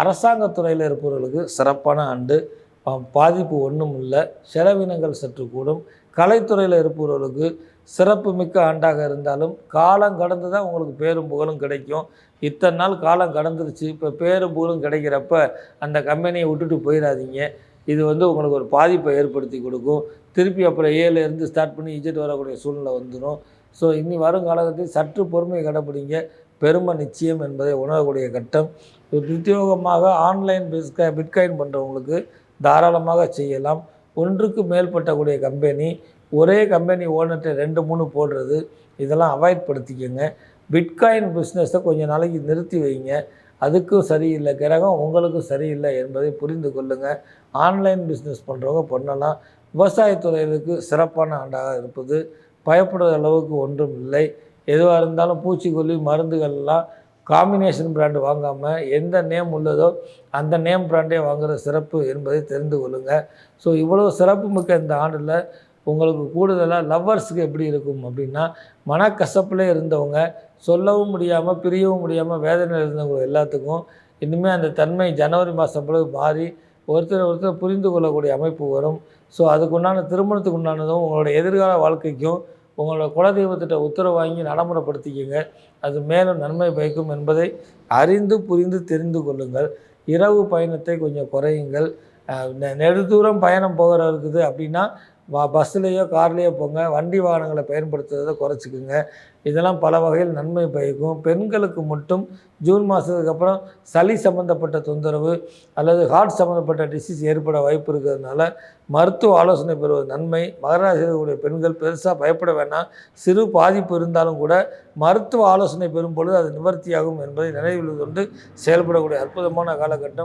அரசாங்கத்துறையில் இருப்பவர்களுக்கு சிறப்பான ஆண்டு பாதிப்பு ஒன்றும் இல்லை. செலவினங்கள் சற்று கூடும். கலைத்துறையில் இருப்பவர்களுக்கு சிறப்பு மிக்க ஆண்டாக இருந்தாலும் காலம் கடந்து தான் உங்களுக்கு பேரும் புகழும் கிடைக்கும். இத்தனை நாள் காலம் கடந்துருச்சு. இப்போ பேரும் புகழும் கிடைக்கிறப்ப அந்த கம்பெனியை விட்டுட்டு போயிடாதீங்க இது வந்து உங்களுக்கு ஒரு பாதிப்பை ஏற்படுத்தி கொடுக்கும். திருப்பி அப்புறம் ஏல இருந்து ஸ்டார்ட் பண்ணி இஜெட் வரக்கூடிய சூழ்நிலை வந்துடும் ஸோ இனி வரும் காலகட்டத்தில் சற்று பொறுமையை கடைப்பிடிங்க. பெருமை நிச்சயம் என்பதை உணரக்கூடிய கட்டம். பிரத்யோகமாக ஆன்லைன் பிஸ்க பிட்காயின் பண்ணுறவங்களுக்கு தாராளமாக செய்யலாம். ஒன்றுக்கு மேற்பட்டக்கூடிய கம்பெனி ஒரே கம்பெனி ஓனர்கிட்ட ரெண்டு மூணு போடுறது இதெல்லாம் அவாய்ட் படுத்திக்கோங்க. பிட்காயின் பிஸ்னஸை கொஞ்சம் நாளைக்கு நிறுத்தி வைங்க. அதுக்கும் சரியில்லை கிரகம் உங்களுக்கும் சரியில்லை என்பதை புரிந்து கொள்ளுங்கள் ஆன்லைன் பிஸ்னஸ் பண்ணுறவங்க பண்ணலாம். விவசாயத்துறைகளுக்கு சிறப்பான ஆண்டாக இருப்பது. பயப்படுற அளவுக்கு ஒன்றும் இல்லை. எதுவாக இருந்தாலும் பூச்சிக்கொல்லி மருந்துகள்லாம் காம்பினேஷன் பிராண்டு வாங்காமல் எந்த நேம் உள்ளதோ அந்த நேம் பிராண்டே வாங்குகிற சிறப்பு என்பதை தெரிந்து கொள்ளுங்கள் ஸோ இவ்வளோ சிறப்பு மிக்க இந்த ஆண்டில் உங்களுக்கு கூடுதலாக லவ்வர்ஸுக்கு எப்படி இருக்கும் அப்படின்னா மனக்கசப்பில் இருந்தவங்க சொல்லவும் முடியாமல் பிரியவும் முடியாமல் வேதனையில் இருந்தவங்க எல்லாத்துக்கும் இனிமேல் அந்த தன்மை ஜனவரி மாதம் பிறகு மாறி ஒருத்தர் ஒருத்தர் புரிந்து கொள்ளக்கூடிய அமைப்பு வரும். ஸோ அதுக்குண்டான திருமணத்துக்கு உண்டானதும் உங்களோட எதிர்கால வாழ்க்கைக்கும் உங்களோட குலதெய்வத்திட்ட உத்தரவு வாங்கி நடைமுறைப்படுத்திக்கங்க. அது மேலும் நன்மை பயக்கும் என்பதை அறிந்து புரிந்து தெரிந்து கொள்ளுங்கள். இரவு பயணத்தை கொஞ்சம் குறையுங்கள். அஹ் நெ- நெடுதூரம் பயணம் போகிற இருக்குது அப்படின்னா வா பஸ்ஸுலேயோ கார்லேயோ போங்க. வண்டி வாகனங்களை பயன்படுத்துறதை குறைச்சிக்குங்க. இதெல்லாம் பல வகையில் நன்மை பயக்கும். பெண்களுக்கு மட்டும் ஜூன் மாதத்துக்கு அப்புறம் சளி சம்மந்தப்பட்ட தொந்தரவு அல்லது ஹார்ட் சம்மந்தப்பட்ட டிசீஸ் ஏற்பட வாய்ப்பு இருக்கிறதுனால மருத்துவ ஆலோசனை பெறுவது நன்மை. மகராசிரியர்களுடைய பெண்கள் பெருசாக பயப்பட வேண்டாம் சிறு பாதிப்பு இருந்தாலும் கூட மருத்துவ ஆலோசனை பெறும் பொழுது அது நிவர்த்தியாகும் என்பதை நினைவில் கொண்டு செயல்படக்கூடிய அற்புதமான காலகட்டம்.